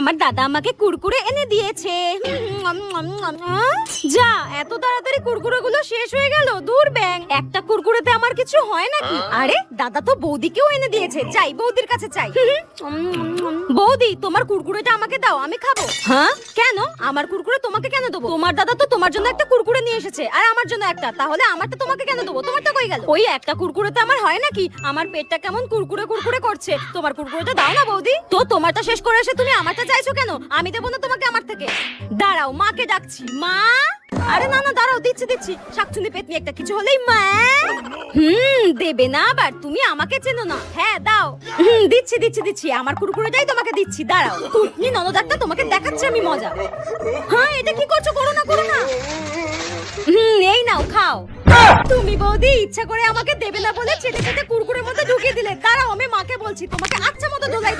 আমার দাদা আমাকে কুরকুরে এনে দিয়েছে। যা এত তাড়াতাড়ি কুরকুরে গুলো শেষ হয়ে গেল কিছু হয় নাকি? আরে দাদা তো বৌদিকেও এনে দিয়েছে। যাই বৌদির কাছে চাই। বৌদি তোমার কুরকুরেটা আমাকে দাও আমি খাব। হ্যাঁ? কেন? আমার কুরকুরে তোমাকে কেন দেবো? তোমার দাদা তো তোমার জন্য একটা কুরকুরে নিয়ে এসেছে আর আমার জন্য একটা। তাহলে আমারটা তোমাকে কেন দেবো? তোমারটা কই গেল? ওই একটা কুরকুরেতে আমার হয় নাকি? আমার পেটটা কেমন কুরকুরে কুরকুরে করছে। তোমার কুরকুরেটা দাও না বৌদি। তো তোমারটা শেষ করে এসে তুমি আমারটা চাইছো কেন? আমি দেবো না তোমাকে আমার থেকে। দাঁড়াও মাকে ডাকছি। মা? আরে না না, দাঁড়াও, দিচ্ছি দিচ্ছি। শাকচুনি পেতনি একটা কিছু হলেই মা। হুম, দেবে না আবার, তুমি আমাকে চেনো না। হ্যাঁ দাও। হুম, দিচ্ছি দিচ্ছি দিচ্ছি, আমার কুরকুরেটাই তোমাকে দিচ্ছি, দাঁড়াও। কুটনি ননদ একটা তোমাকে দেখাচ্ছি, আমি মজা। হ্যাঁ এটা কি করছ, করো না করো না। হুম, এই নাও, খাও। তুমি বৌদি, ইচ্ছা করে আমাকে দেবে না বলে চেটে চেটে কুরকুরের মধ্যে ঢুকিয়ে দিলে। দাঁড়াও, আমি মাকে বলছি, তোমাকে আচ্ছা মতো ধোলাই